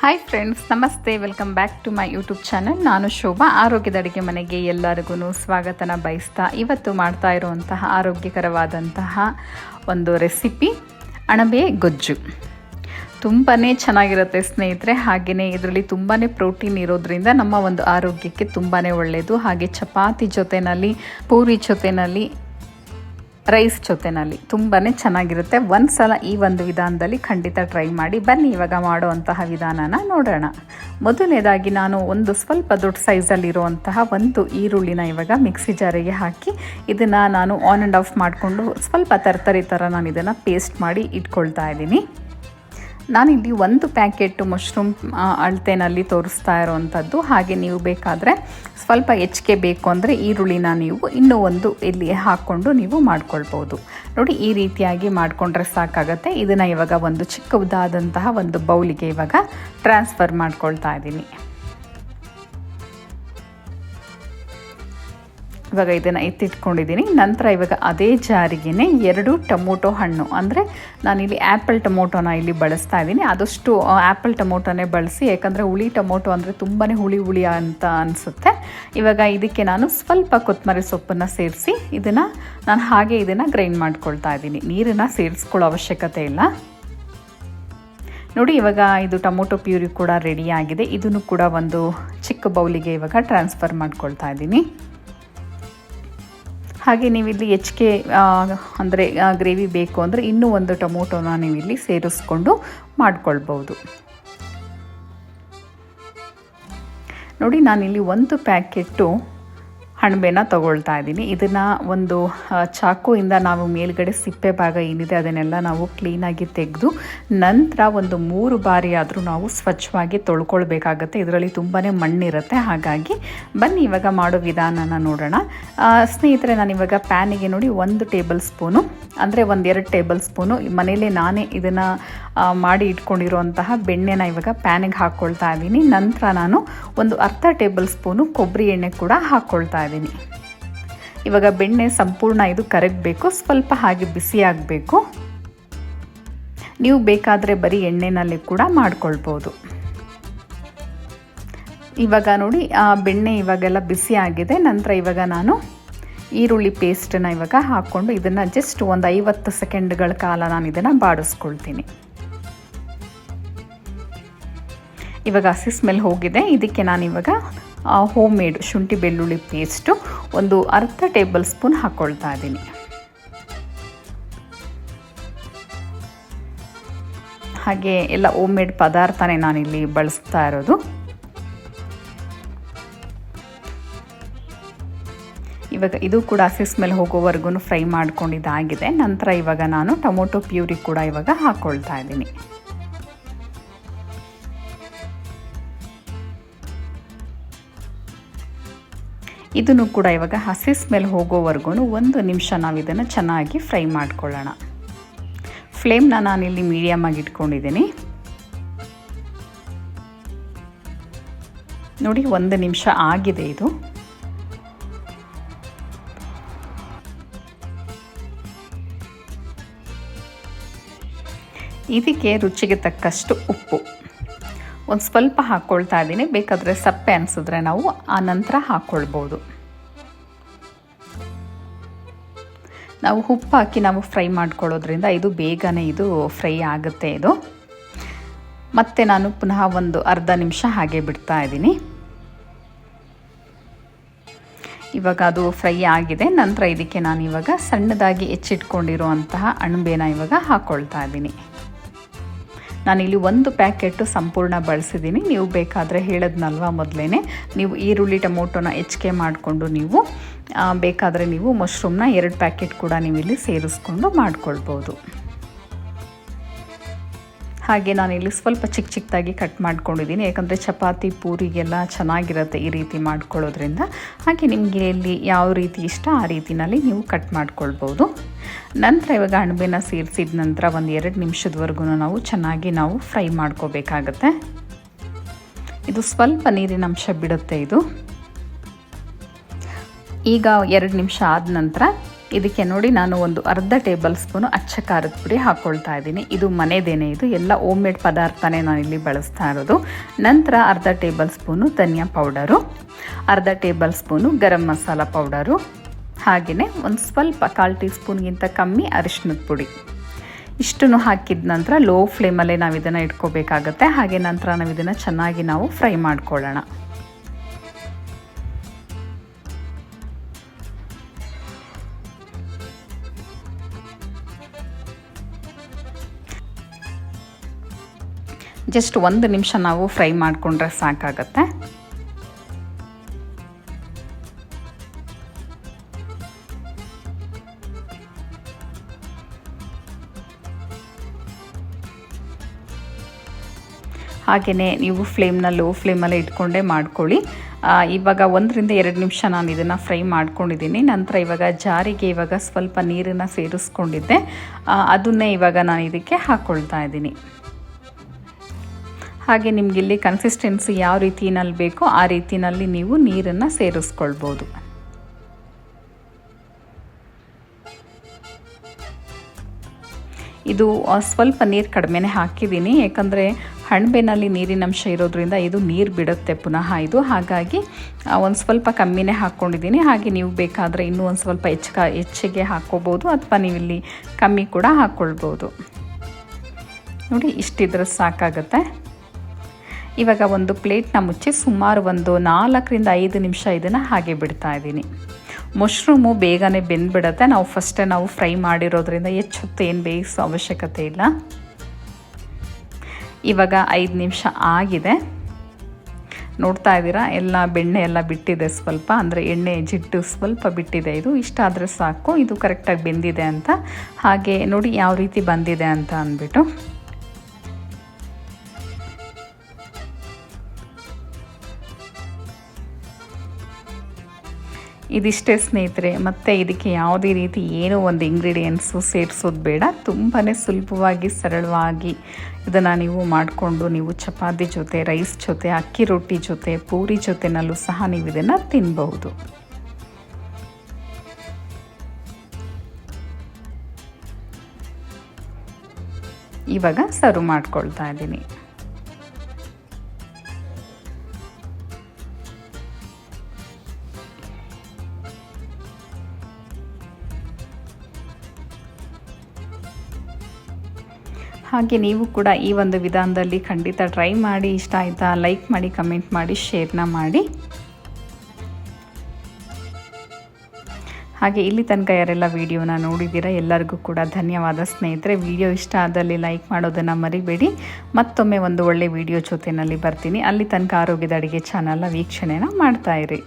Hi friends ನಮಸ್ತೆ welcome back to my YouTube channel ನಾನು ಶೋಭಾ, ಆರೋಗ್ಯದ ಅಡುಗೆ ಮನೆಗೆ ಎಲ್ಲರಿಗೂ ಸ್ವಾಗತನ ಬಯಸ್ತಾ ಇವತ್ತು ಮಾಡ್ತಾ ಇರುವಂತಹ ಆರೋಗ್ಯಕರವಾದಂತಹ ಒಂದು ರೆಸಿಪಿ ಅಣಬೆ ಗೊಜ್ಜು. ತುಂಬಾ ಚೆನ್ನಾಗಿರುತ್ತೆ ಸ್ನೇಹಿತರೆ ಹಾಗೆಯೇ ಇದರಲ್ಲಿ ತುಂಬಾ ಪ್ರೋಟೀನ್ ಇರೋದ್ರಿಂದ ನಮ್ಮ ಒಂದು ಆರೋಗ್ಯಕ್ಕೆ ತುಂಬಾ ಒಳ್ಳೆಯದು ಹಾಗೆ ಚಪಾತಿ ಜೊತೆಯಲ್ಲಿ ಪೂರಿ ಜೊತೆಯಲ್ಲಿ ರೈಸ್ ಜೊತೆನಲ್ಲಿ ತುಂಬಾ ಚೆನ್ನಾಗಿರುತ್ತೆ. ಒಂದು ಸಲ ಈ ಒಂದು ವಿಧಾನದಲ್ಲಿ ಖಂಡಿತ ಟ್ರೈ ಮಾಡಿ, ಬನ್ನಿ ಇವಾಗ ಮಾಡುವಂತಹ ವಿಧಾನನ ನೋಡೋಣ. ಮೊದಲನೇದಾಗಿ ನಾನು ಒಂದು ಸ್ವಲ್ಪ ದೊಡ್ಡ ಸೈಜಲ್ಲಿರುವಂತಹ ಒಂದು ಈರುಳ್ಳಿನ ಇವಾಗ ಮಿಕ್ಸಿ ಜಾರಿಗೆ ಹಾಕಿ, ಇದನ್ನು ನಾನು ಆನ್ ಆ್ಯಂಡ್ ಆಫ್ ಮಾಡಿಕೊಂಡು ಸ್ವಲ್ಪ ತರ್ತರಿ ಥರ ನಾನು ಇದನ್ನು ಪೇಸ್ಟ್ ಮಾಡಿ ಇಟ್ಕೊಳ್ತಾ ಇದ್ದೀನಿ. ನಾನಿಲ್ಲಿ ಒಂದು ಪ್ಯಾಕೆಟ್ ಮಶ್ರೂಮ್ ಅಳತೆನಲ್ಲಿ ತೋರಿಸ್ತಾ ಇರೋವಂಥದ್ದು. ಹಾಗೆ ನೀವು ಬೇಕಾದರೆ ಸ್ವಲ್ಪ ಹೆಚ್ಚಿಗೆ ಬೇಕು ಅಂದರೆ ಈರುಳ್ಳಿನ ನೀವು ಇನ್ನೂ ಒಂದು ಇಲ್ಲಿ ಹಾಕ್ಕೊಂಡು ನೀವು ಮಾಡ್ಕೊಳ್ಬೋದು. ನೋಡಿ, ಈ ರೀತಿಯಾಗಿ ಮಾಡಿಕೊಂಡ್ರೆ ಸಾಕಾಗತ್ತೆ. ಇದನ್ನು ಇವಾಗ ಒಂದು ಚಿಕ್ಕದಾದಂತಹ ಒಂದು ಬೌಲಿಗೆ ಇವಾಗ ಟ್ರಾನ್ಸ್ಫರ್ ಮಾಡ್ಕೊಳ್ತಾ ಇದ್ದೀನಿ. ಇವಾಗ ಇದನ್ನು ಎತ್ತಿಟ್ಕೊಂಡಿದ್ದೀನಿ. ನಂತರ ಇವಾಗ ಅದೇ ಜಾರಿಗೆನೆ ಎರಡು ಟೊಮೊಟೊ ಹಣ್ಣು. ಅಂದರೆ ನಾನಿಲ್ಲಿ ಆ್ಯಪಲ್ ಟೊಮೊಟೊನ ಇಲ್ಲಿ ಬಳಸ್ತಾ ಇದ್ದೀನಿ. ಆದಷ್ಟು ಆ್ಯಪಲ್ ಟೊಮೊಟೊನೇ ಬಳಸಿ, ಯಾಕಂದರೆ ಹುಳಿ ಟೊಮೊಟೊ ಅಂದರೆ ತುಂಬಾ ಹುಳಿ ಹುಳಿ ಅಂತ ಅನಿಸುತ್ತೆ. ಇವಾಗ ಇದಕ್ಕೆ ನಾನು ಸ್ವಲ್ಪ ಕೊತ್ತಂಬರಿ ಸೊಪ್ಪನ್ನು ಸೇರಿಸಿ, ಇದನ್ನು ನಾನು ಹಾಗೆ ಇದನ್ನು ಗ್ರೈಂಡ್ ಮಾಡ್ಕೊಳ್ತಾ ಇದ್ದೀನಿ. ನೀರನ್ನು ಸೇರಿಸ್ಕೊಳ್ಳೋ ಅವಶ್ಯಕತೆ ಇಲ್ಲ. ನೋಡಿ, ಇವಾಗ ಇದು ಟೊಮೊಟೊ ಪ್ಯೂರಿ ಕೂಡ ರೆಡಿಯಾಗಿದೆ ಇದನ್ನು ಕೂಡ ಒಂದು ಚಿಕ್ಕ ಬೌಲಿಗೆ ಇವಾಗ ಟ್ರಾನ್ಸ್ಫರ್ ಮಾಡ್ಕೊಳ್ತಾ ಇದ್ದೀನಿ. ಹಾಗೆ ನೀವಿಲ್ಲಿ ಹೆಚ್ಚಿಗೆ ಅಂದರೆ ಗ್ರೇವಿ ಬೇಕು ಅಂದರೆ ಇನ್ನೂ ಒಂದು ಟೊಮೊಟೊನ ನೀವಿಲ್ಲಿ ಸೇರಿಸ್ಕೊಂಡು ಮಾಡ್ಕೊಳ್ಬೋದು ನೋಡಿ ನಾನಿಲ್ಲಿ ಒಂದು ಪ್ಯಾಕೆಟ್ಟು ಹಣಬೆನ ತಗೊಳ್ತಾ ಇದ್ದೀನಿ. ಇದನ್ನು ಒಂದು ಚಾಕುಯಿಂದ ನಾವು ಮೇಲ್ಗಡೆ ಸಿಪ್ಪೆ ಭಾಗ ಏನಿದೆ ಅದನ್ನೆಲ್ಲ ನಾವು ಕ್ಲೀನಾಗಿ ತೆಗೆದು ನಂತರ ಒಂದು ಮೂರು ಬಾರಿ ಆದರೂ ನಾವು ಸ್ವಚ್ಛವಾಗಿ ತೊಳ್ಕೊಳ್ಬೇಕಾಗತ್ತೆ. ಇದರಲ್ಲಿ ತುಂಬಾ ಮಣ್ಣಿರುತ್ತೆ. ಹಾಗಾಗಿ ಬನ್ನಿ ಇವಾಗ ಮಾಡೋ ವಿಧಾನನ ನೋಡೋಣ. ಸ್ನೇಹಿತರೆ, ನಾನು ಇವಾಗ ಪ್ಯಾನಿಗೆ ನೋಡಿ ಒಂದು ಟೇಬಲ್ ಸ್ಪೂನು ಅಂದರೆ ಒಂದೆರಡು ಟೇಬಲ್ ಸ್ಪೂನು ಮನೆಯಲ್ಲೇ ನಾನೇ ಇದನ್ನು ಮಾಡಿ ಇಟ್ಕೊಂಡಿರುವಂತಹ ಬೆಣ್ಣೆನ ಇವಾಗ ಪ್ಯಾನಿಗೆ ಹಾಕ್ಕೊಳ್ತಾ ಇದ್ದೀನಿ. ನಂತರ ನಾನು ಒಂದು ಅರ್ಧ ಟೇಬಲ್ ಸ್ಪೂನು ಕೊಬ್ಬರಿ ಎಣ್ಣೆ ಕೂಡ ಹಾಕ್ಕೊಳ್ತಾ ಇವಾಗ ಬೆಣ್ಣೆ ಸಂಪೂರ್ಣ ಇದು ಕರಗಬೇಕು, ಸ್ವಲ್ಪ ಹಾಗೆ ಬಿಸಿ ಆಗಬೇಕು. ನೀವು ಬೇಕಾದರೆ ಬರೀ ಎಣ್ಣೆನಲ್ಲಿ ಕೂಡ ಮಾಡ್ಕೊಳ್ಬೋದು. ಇವಾಗ ನೋಡಿ, ಆ ಬೆಣ್ಣೆ ಇವಾಗೆಲ್ಲ ಬಿಸಿ ಆಗಿದೆ. ನಂತರ ಇವಾಗ ನಾನು ಈರುಳ್ಳಿ ಪೇಸ್ಟನ್ನ ಇವಾಗ ಹಾಕ್ಕೊಂಡು ಇದನ್ನು ಜಸ್ಟ್ ಒಂದು ಐವತ್ತು ಸೆಕೆಂಡ್ಗಳ ಕಾಲ ನಾನು ಇದನ್ನು ಬಾಡಿಸ್ಕೊಳ್ತೀನಿ. ಇವಾಗ ಹಸಿ ಸ್ಮೆಲ್ ಹೋಗಿದೆ. ಇದಕ್ಕೆ ನಾನಿವಾಗ ಹೋಮ್ ಮೇಡ್ ಶುಂಠಿ ಬೆಳ್ಳುಳ್ಳಿ ಪೇಸ್ಟು ಒಂದು ಅರ್ಧ ಟೇಬಲ್ ಸ್ಪೂನ್ ಹಾಕ್ಕೊಳ್ತಾ ಇದ್ದೀನಿ. ಹಾಗೆ ಎಲ್ಲ ಹೋಮ್ ಮೇಡ್ ಪದಾರ್ಥನೇ ನಾನಿಲ್ಲಿ ಬಳಸ್ತಾ ಇರೋದು. ಇವಾಗ ಇದು ಕೂಡ ಸಿಸ್ ಮೇಲೆ ಹೋಗೋವರೆಗೂ ಫ್ರೈ ಮಾಡ್ಕೊಂಡಿದ್ದಾಗಿದೆ. ನಂತರ ಇವಾಗ ನಾನು ಟೊಮೊಟೊ ಪ್ಯೂರಿ ಕೂಡ ಇವಾಗ ಹಾಕ್ಕೊಳ್ತಾ ಇದ್ದೀನಿ. ಇದನ್ನು ಕೂಡ ಇವಾಗ ಹಸಿ ಸ್ಮೆಲ್ ಹೋಗೋವರೆಗೂ ಒಂದು ನಿಮಿಷ ನಾವು ಇದನ್ನು ಚೆನ್ನಾಗಿ ಫ್ರೈ ಮಾಡ್ಕೊಳ್ಳೋಣ. ಫ್ಲೇಮ್ನ ನಾನಿಲ್ಲಿ ಮೀಡಿಯಮ್ ಆಗಿ ಇಟ್ಕೊಂಡಿದ್ದೀನಿ. ನೋಡಿ, ಒಂದು ನಿಮಿಷ ಆಗಿದೆ ಇದು. ಇದಕ್ಕೆ ರುಚಿಗೆ ತಕ್ಕಷ್ಟು ಉಪ್ಪು. ಒಂದು ಸ್ವಲ್ಪ ಹಾಕ್ಕೊಳ್ತಾ ಇದ್ದೀನಿ. ಬೇಕಾದರೆ ಸಪ್ಪೆ ಅನಿಸಿದ್ರೆ ನಾವು ಆ ನಂತರ ಹಾಕ್ಕೊಳ್ಬೋದು ನಾವು ಉಪ್ಪು ಹಾಕಿ ನಾವು ಫ್ರೈ ಮಾಡ್ಕೊಳ್ಳೋದ್ರಿಂದ ಇದು ಬೇಗನೆ ಇದು ಫ್ರೈ ಆಗುತ್ತೆ ಇದು. ಮತ್ತೆ ನಾನು ಪುನಃ ಒಂದು ಅರ್ಧ ನಿಮಿಷ ಹಾಗೆ ಬಿಡ್ತಾ ಇದ್ದೀನಿ. ಇವಾಗ ಅದು ಫ್ರೈ ಆಗಿದೆ. ನಂತರ ಇದಕ್ಕೆ ನಾನು ಇವಾಗ ಸಣ್ಣದಾಗಿ ಹೆಚ್ಚಿಟ್ಕೊಂಡಿರುವಂತಹ ಅಣಬೆನ ಇವಾಗ ಹಾಕ್ಕೊಳ್ತಾ ಇದ್ದೀನಿ. ನಾನಿಲ್ಲಿ ಒಂದು ಪ್ಯಾಕೆಟು ಸಂಪೂರ್ಣ ಬಳಸಿದ್ದೀನಿ. ನೀವು ಬೇಕಾದರೆ ಹೇಳದ್ನಲ್ವ ಮೊದಲೇ ನೀವು ಈರುಳ್ಳಿ ಟೊಮೊಟೊನ ಹೆಚ್ಚಿಗೆ ಮಾಡಿಕೊಂಡು ನೀವು ಬೇಕಾದರೆ ನೀವು ಮಶ್ರೂಮ್ನ ಎರಡು ಪ್ಯಾಕೆಟ್ ಕೂಡ ನೀವು ಇಲ್ಲಿ ಸೇರಿಸ್ಕೊಂಡು ಮಾಡ್ಕೊಳ್ಬೋದು. ಹಾಗೆ ನಾನಿಲ್ಲಿ ಸ್ವಲ್ಪ ಚಿಕ್ಕ ಚಿಕ್ಕದಾಗಿ ಕಟ್ ಮಾಡ್ಕೊಂಡಿದ್ದೀನಿ. ಯಾಕಂದರೆ ಚಪಾತಿ, ಪೂರಿಗೆಲ್ಲ ಚೆನ್ನಾಗಿರುತ್ತೆ ಈ ರೀತಿ ಮಾಡ್ಕೊಳ್ಳೋದ್ರಿಂದ. ಹಾಗೆ ನಿಮಗೆ ಇಲ್ಲಿ ಯಾವ ರೀತಿ ಇಷ್ಟ ಆ ರೀತಿನಲ್ಲಿ ನೀವು ಕಟ್ ಮಾಡ್ಕೊಳ್ಬೋದು. ನಂತರ ಇವಾಗ ಅಣಬೆನ ಸೇರಿಸಿದ ನಂತರ ಒಂದು ಎರಡು ನಿಮಿಷದವರೆಗೂ ನಾವು ಚೆನ್ನಾಗಿ ನಾವು ಫ್ರೈ ಮಾಡ್ಕೋಬೇಕಾಗತ್ತೆ. ಇದು ಸ್ವಲ್ಪ ನೀರಿನ ಅಂಶ ಬಿಡುತ್ತೆ ಇದು. ಈಗ ಎರಡು ನಿಮಿಷ ಆದ ನಂತರ ಇದಕ್ಕೆ ನೋಡಿ ನಾನು ಒಂದು ಅರ್ಧ ಟೇಬಲ್ ಸ್ಪೂನು ಅಚ್ಚ ಖಾರದ ಪುಡಿ ಹಾಕ್ಕೊಳ್ತಾ ಇದ್ದೀನಿ. ಇದು ಮನೆದೇನೆ ಇದು. ಎಲ್ಲ ಓಮ್ ಮೇಡ್ ಪದಾರ್ಥನೇ ನಾನು ಇಲ್ಲಿ ಬಳಸ್ತಾ ಇರೋದು. ನಂತರ ಅರ್ಧ ಟೇಬಲ್ ಸ್ಪೂನು ಧನಿಯಾ ಪೌಡರು, ಅರ್ಧ tablespoon garam masala powder, ಹಾಗೆಯೇ ಒಂದು ಸ್ವಲ್ಪ ಕಾಲು ಟೀ ಸ್ಪೂನ್ಗಿಂತ ಕಮ್ಮಿ ಅರಿಶಿನದ ಪುಡಿ. ಇಷ್ಟನ್ನು ಹಾಕಿದ ನಂತರ ಲೋ ಫ್ಲೇಮಲ್ಲೇ ನಾವು ಇದನ್ನು ಇಟ್ಕೋಬೇಕಾಗತ್ತೆ. ಹಾಗೆ ನಂತರ ನಾವು ಇದನ್ನು ಚೆನ್ನಾಗಿ ನಾವು ಫ್ರೈ ಮಾಡ್ಕೊಳ್ಳೋಣ. ಜಸ್ಟ್ ಒಂದು ನಿಮಿಷ ನಾವು ಫ್ರೈ ಮಾಡಿಕೊಂಡ್ರೆ ಸಾಕಾಗತ್ತೆ. ಹಾಗೆಯೇ ನೀವು ಫ್ಲೇಮ್ನ ಲೋ ಫ್ಲೇಮಲ್ಲಿ ಇಟ್ಕೊಂಡೇ ಮಾಡ್ಕೊಳ್ಳಿ. ಇವಾಗ ಒಂದರಿಂದ ಎರಡು ನಿಮಿಷ ನಾನು ಇದನ್ನು ಫ್ರೈ ಮಾಡ್ಕೊಂಡಿದ್ದೀನಿ. ನಂತರ ಇವಾಗ ಜಾರಿಗೆ ಇವಾಗ ಸ್ವಲ್ಪ ನೀರನ್ನು ಸೇರಿಸ್ಕೊಂಡಿದ್ದೆ. ಅದನ್ನೇ ಇವಾಗ ನಾನು ಇದಕ್ಕೆ ಹಾಕ್ಕೊಳ್ತಾ ಇದ್ದೀನಿ. ಹಾಗೆ ನಿಮಗಿಲ್ಲಿ ಕನ್ಸಿಸ್ಟೆನ್ಸಿ ಯಾವ ರೀತಿನಲ್ಲಿ ಬೇಕೋ ಆ ರೀತಿಯಲ್ಲಿ ನೀವು ನೀರನ್ನು ಸೇರಿಸ್ಕೊಳ್ಬೋದು. ಇದು ಸ್ವಲ್ಪ ನೀರು ಕಡಿಮೆನೇ ಹಾಕಿದ್ದೀನಿ. ಯಾಕಂದರೆ ಹಣ್ಬೆನಲ್ಲಿ ನೀರಿನಂಶ ಇರೋದ್ರಿಂದ ಇದು ನೀರು ಬಿಡುತ್ತೆ ಪುನಃ ಇದು. ಹಾಗಾಗಿ ಒಂದು ಸ್ವಲ್ಪ ಕಮ್ಮಿನೇ ಹಾಕ್ಕೊಂಡಿದ್ದೀನಿ ಹಾಗೆ ನೀವು ಬೇಕಾದರೆ ಇನ್ನೂ ಒಂದು ಸ್ವಲ್ಪ ಹೆಚ್ಚು ಹೆಚ್ಚಿಗೆ ಹಾಕ್ಕೋಬೋದು ಅಥವಾ ನೀವು ಇಲ್ಲಿ ಕಮ್ಮಿ ಕೂಡ ಹಾಕ್ಕೊಳ್ಬೋದು ನೋಡಿ, ಇಷ್ಟಿದ್ರೆ ಸಾಕಾಗುತ್ತೆ. ಇವಾಗ ಒಂದು ಪ್ಲೇಟ್ನ ಮುಚ್ಚಿ ಸುಮಾರು ಒಂದು ನಾಲ್ಕರಿಂದ ಐದು ನಿಮಿಷ ಇದನ್ನು ಹಾಗೆ ಬಿಡ್ತಾ ಇದ್ದೀನಿ. ಮಶ್ರೂಮು ಬೇಗನೆ ಬೆಂದ್ಬಿಡತ್ತೆ. ನಾವು ಫಸ್ಟೇ ನಾವು ಫ್ರೈ ಮಾಡಿರೋದ್ರಿಂದ ಹೆಚ್ಚು ಹೊತ್ತು ಏನು ಬೇಯಿಸೋ ಅವಶ್ಯಕತೆ ಇಲ್ಲ. ಇವಾಗ ಐದು ನಿಮಿಷ ಆಗಿದೆ. ನೋಡ್ತಾ ಇದ್ದೀರಾ? ಎಲ್ಲ ಬೆಣ್ಣೆ ಎಲ್ಲ ಬಿಟ್ಟಿದೆ ಸ್ವಲ್ಪ. ಅಂದರೆ ಎಣ್ಣೆ ಜಿಡ್ಡು ಸ್ವಲ್ಪ ಬಿಟ್ಟಿದೆ ಇದು. ಇಷ್ಟ ಆದರೆ ಸಾಕು. ಇದು ಕರೆಕ್ಟಾಗಿ ಬೆಂದಿದೆ ಅಂತ. ಹಾಗೆ ನೋಡಿ ಯಾವ ರೀತಿ ಬಂದಿದೆ ಅಂತ ಅಂದ್ಬಿಟ್ಟು. ಇದಿಷ್ಟೇ ಸ್ನೇಹಿತರೆ, ಮತ್ತು ಇದಕ್ಕೆ ಯಾವುದೇ ರೀತಿ ಏನೋ ಒಂದು ಇಂಗ್ರೀಡಿಯೆಂಟ್ಸು ಸೇರಿಸೋದು ಬೇಡ. ತುಂಬಾ ಸುಲಭವಾಗಿ, ಸರಳವಾಗಿ ಇದನ್ನು ನೀವು ಮಾಡಿಕೊಂಡು ನೀವು ಚಪಾತಿ ಜೊತೆ ರೈಸ್ ಜೊತೆ, ಅಕ್ಕಿ ರೊಟ್ಟಿ ಜೊತೆ, ಪೂರಿ ಜೊತೆನಲ್ಲೂ ಸಹ ನೀವು ಇದನ್ನು ತಿನ್ನಬಹುದು ಇವಾಗ ಸರ್ವ್ ಮಾಡ್ಕೊಳ್ತಾ ಇದ್ದೀನಿ. ಹಾಗೆ ನೀವು ಕೂಡ ಈ ಒಂದು ವಿಧಾನದಲ್ಲಿ ಖಂಡಿತ ಟ್ರೈ ಮಾಡಿ, ಇಷ್ಟ ಆಯಿತಾ ಲೈಕ್ ಮಾಡಿ ಕಮೆಂಟ್ ಮಾಡಿ ಶೇರ್ನ ಮಾಡಿ. ಹಾಗೆ ಇಲ್ಲಿ ತನಕ ಯಾರೆಲ್ಲ ವಿಡಿಯೋನ ನೋಡಿದ್ದೀರಾ, ಎಲ್ಲರಿಗೂ ಕೂಡ ಧನ್ಯವಾದ ಸ್ನೇಹಿತರೆ. ವಿಡಿಯೋ ಇಷ್ಟ ಆದಲ್ಲಿ ಲೈಕ್ ಮಾಡೋದನ್ನು ಮರಿಬೇಡಿ. ಮತ್ತೊಮ್ಮೆ ಒಂದು ಒಳ್ಳೆ ವಿಡಿಯೋ ಜೊತೆಯಲ್ಲಿ ಬರ್ತೀನಿ. ಅಲ್ಲಿ ತನಕ ಆರೋಗ್ಯದ ಅಡುಗೆ ಚಾನಲ್ನ ವೀಕ್ಷಣೆನ ಮಾಡ್ತಾಯಿರಿ